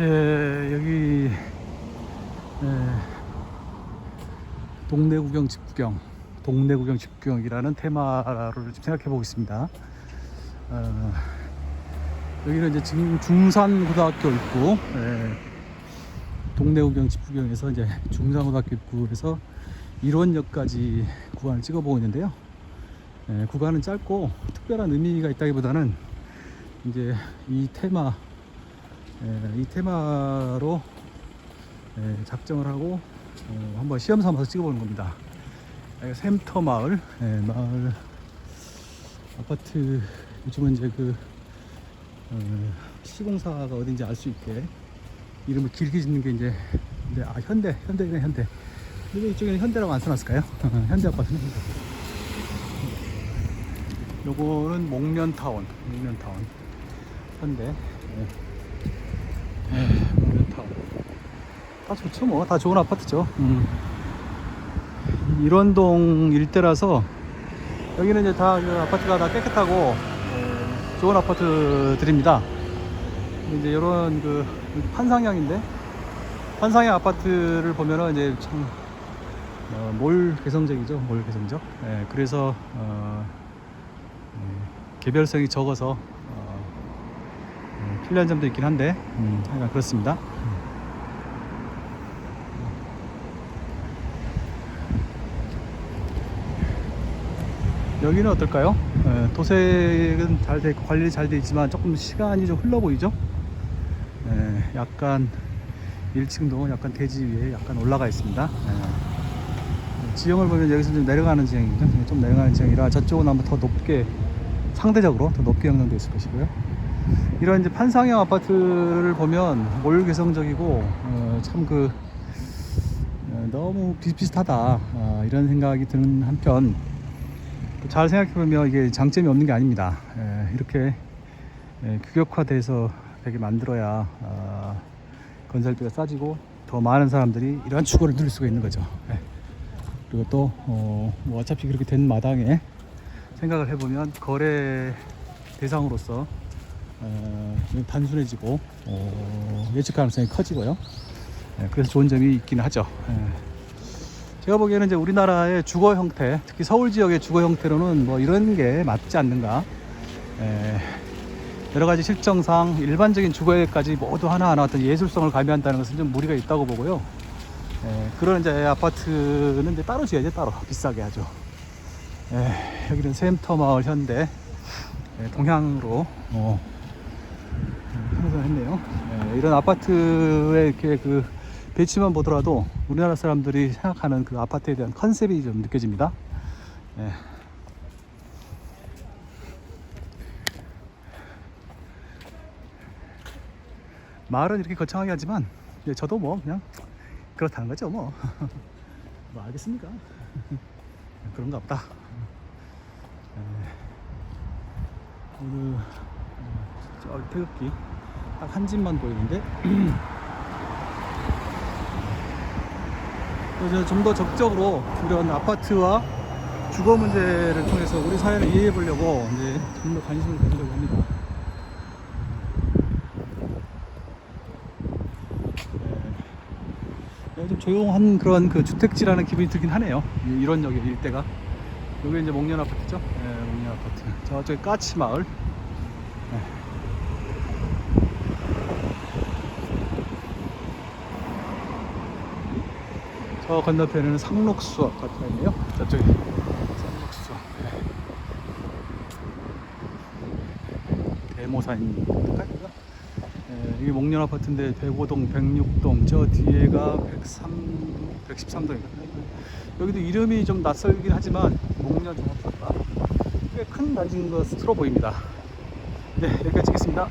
예, 여기 예, 동네 구경 집 구경, 동네 구경 집 구경이라는 테마를 좀 생각해 보고 있습니다. 어, 여기는 이제 지금 중산 고등학교 입구, 예, 동네 구경 집 구경에서 이제 중산 고등학교 입구에서 일원역까지 구간을 찍어 보고 있는데요. 예, 구간은 짧고 특별한 의미가 있다기보다는 이제 이 테마 예, 이 테마로 예, 작정을 하고 어, 한번 시험 삼아서 찍어보는 겁니다. 여기가 샘터 마을, 예, 마을 아파트 요즘은 이제 그 어, 시공사가 어딘지 알 수 있게 이름을 길게 짓는 게 이제 근데 아 현대 현대네 현대 근데 왜 이쪽에는 현대라고 안 써놨을까요? 현대 아파트는. 요거는 목련타운 목련타운 현대 네. 네, 목련타운 다 좋죠 뭐. 다 좋은 아파트죠. 음. 일원동 일대라서 여기는 이제 다 그 아파트가 다 깨끗하고 어, 좋은 아파트들입니다. 이제 이런 그 판상형인데 판상형 아파트를 보면은 이제 참 어, 몰 개성적이죠 몰 개성적. 예, 그래서 어, 예, 개별성이 적어서 어, 음, 필요한 점도 있긴 한데 음, 하여간 그렇습니다 여기는 어떨까요? 예, 도색은 잘 돼 있고 관리 잘 돼 있지만 조금 시간이 좀 흘러 보이죠? 예, 약간 1층도 약간 대지 위에 약간 올라가 있습니다. 예. 지형을 보면 여기서 좀 내려가는. 예, 좀 내려가는 지형이라 저쪽은 아마 더 높게 상대적으로 더 높게 형성되어 있을 것이고요. 이런 이제 판상형 아파트를 보면 몰 개성적이고 어, 참그 어, 너무 비슷비슷하다 어, 이런 생각이 드는 한편 잘 생각해보면 이게 장점이 없는 게 아닙니다. 예, 이렇게 예, 규격화돼서 되게 만들어야 어, 건설비가 싸지고 더 많은 사람들이 이러한 추구를 누릴 수가 있는 거죠. 예. 그리고 또 어, 뭐 어차피 그렇게 된 마당에 생각을 해보면 거래 대상으로서 어, 좀 단순해지고 어, 예측 가능성이 커지고요. 예, 그래서 좋은 점이 있긴 하죠. 예. 제가 보기에는 이제 우리나라의 주거 형태, 특히 서울 지역의 주거 형태로는 뭐 이런 게 맞지 않는가. 에, 여러 가지 실정상 일반적인 주거에까지 모두 하나하나 어떤 예술성을 가미한다는 것은 좀 무리가 있다고 보고요. 에, 그런 이제 아파트는 이제 따로 지어야죠, 따로. 비싸게 하죠. 에, 여기는 샘터 마을 현대 에, 동향으로 어, 했네요. 에, 이런 아파트의 이렇게 그 배치만 보더라도 우리나라 사람들이 생각하는 그 아파트에 대한 컨셉이 좀 느껴집니다. 예. 말은 이렇게 거창하게 하지만 예, 저도 뭐 그냥 그렇다는 거죠 뭐. 뭐 알겠습니까? 그런가 보다. 예. 오늘 어, 저 태극기 딱 한 집만 보이는데 좀더 적극적으로 이런 아파트와 주거 문제를 통해서 우리 사회를 이해해 보려고 이제 좀 더 관심을 가지려고 합니다. 네. 좀 조용한 그런 그 주택지라는 기분이 들긴 하네요. 이- 이런 여기 일대가. 여기 이제 목련 아파트죠? 네, 목련 아파트. 저쪽에 까치 마을. 저 건너편에는 상록수 아파트가 있네요. 저쪽에 상록수. 네. 대모산 어떨까? 네, 이게 목련 아파트인데 105동, 106동, 저 뒤에가 103, 113동입니다. 여기도 이름이 좀 낯설긴 하지만 목련 종합사가 꽤 큰 단지인 것으로 보입니다. 네, 여기까지 찍겠습니다.